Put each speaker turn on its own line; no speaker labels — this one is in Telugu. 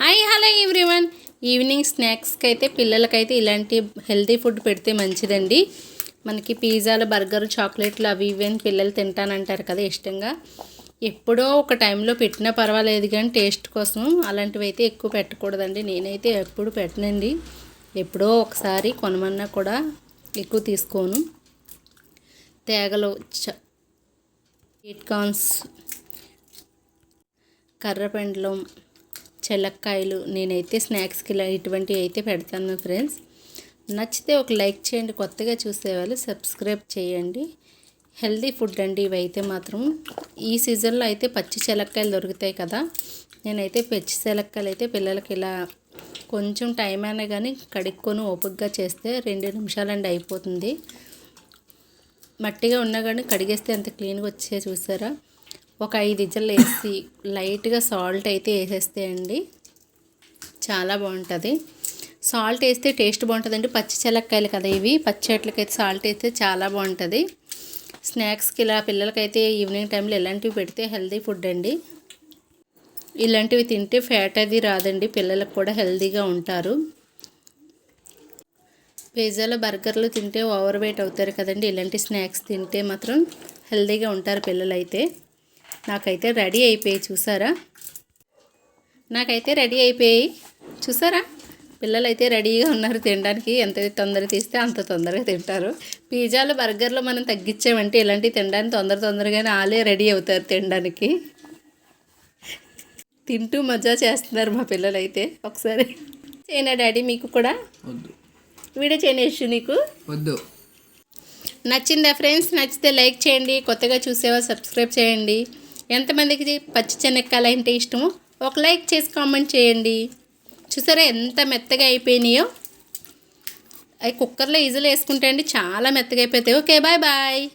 Hi hello everyone. ఈవినింగ్ స్నాక్స్కి అయితే పిల్లలకైతే ఇలాంటి హెల్తీ ఫుడ్ పెడితే మంచిదండి. మనకి పిజ్జాలు బర్గర్ చాక్లెట్లు అవి ఇవి అని పిల్లలు తింటానంటారు కదా ఇష్టంగా. ఎప్పుడో ఒక టైంలో పెట్టినా పర్వాలేదు కానీ టేస్ట్ కోసం అలాంటివి అయితే ఎక్కువ పెట్టకూడదండి. నేనైతే ఎప్పుడు పెట్టనండి. ఎప్పుడో ఒకసారి కొనమన్నా కూడా ఎక్కువ తీసుకోను. తేగలు చ కార్న్స్ కర్రపెండలం చెల్లక్కాయలు నేనైతే స్నాక్స్కి ఇలా ఇటువంటివి అయితే పెడతాను ఫ్రెండ్స్ నచ్చితే ఒక లైక్ చేయండి కొత్తగా చూసేవాళ్ళు సబ్స్క్రైబ్ చేయండి. హెల్దీ ఫుడ్ అండి ఇవైతే మాత్రం. ఈ సీజన్లో అయితే పచ్చి చెలక్కాయలు దొరుకుతాయి కదా. నేనైతే పచ్చి చెలక్కాయలు అయితే పిల్లలకి ఇలా కొంచెం టైం అయినా కానీ కడుక్కొని ఓపికగా చేస్తే రెండు నిమిషాలండి అయిపోతుంది. మట్టిగా ఉన్నా కానీ కడిగేస్తే ఎంత క్లీన్గా వచ్చే చూసారా? ఒక ఐదు ఇజ్జలు వేసి లైట్గా సాల్ట్ అయితే వేసేస్తే అండి చాలా బాగుంటుంది. సాల్ట్ వేస్తే టేస్ట్ బాగుంటుందండి. పచ్చి చెలక్కాయలు కదా ఇవి. పచ్చట్లకైతే సాల్ట్ వేస్తే చాలా బాగుంటుంది. స్నాక్స్కి ఇలా పిల్లలకైతే ఈవినింగ్ టైంలో ఇలాంటివి పెడితే హెల్తీ ఫుడ్ అండి. ఇలాంటివి తింటే ఫ్యాట్ అది రాదండి. పిల్లలకు కూడా హెల్తీగా ఉంటారు. పిజ్జాలు బర్గర్లు తింటే ఓవర్ వెయిట్ అవుతారు కదండి. ఇలాంటి స్నాక్స్ తింటే మాత్రం హెల్తీగా ఉంటారు పిల్లలైతే. నాకైతే రెడీ అయిపోయి చూసారా? నాకైతే రెడీ అయిపోయి చూసారా? పిల్లలు అయితే రెడీగా ఉన్నారు తినడానికి. ఎంత తొందరగా తీస్తే అంత తొందరగా తింటారు. పిజ్జాలు బర్గర్లు మనం తగ్గించామంటే ఇలాంటివి తినడానికి తొందర తొందరగానే వాళ్ళే రెడీ అవుతారు తినడానికి. తింటూ మజా చేస్తున్నారు మా పిల్లలు అయితే ఒకసారి చేయనా డాడీ మీకు కూడా? వీడియో చేయనేసి నీకు?
వద్దు.
నచ్చిందా ఫ్రెండ్స్? నచ్చితే లైక్ చేయండి. కొత్తగా చూసేవా సబ్స్క్రైబ్ చేయండి. ఎంతమందికి పచ్చి చెనక్కాయలు అంటే ఇష్టమో ఒక లైక్ చేసి కామెంట్ చేయండి. చూసారా ఎంత మెత్తగా అయిపోయినాయో? అవి కుక్కర్లో ఈజీలో వేసుకుంటే అండి చాలా మెత్తగా అయిపోతాయి. Okay bye bye.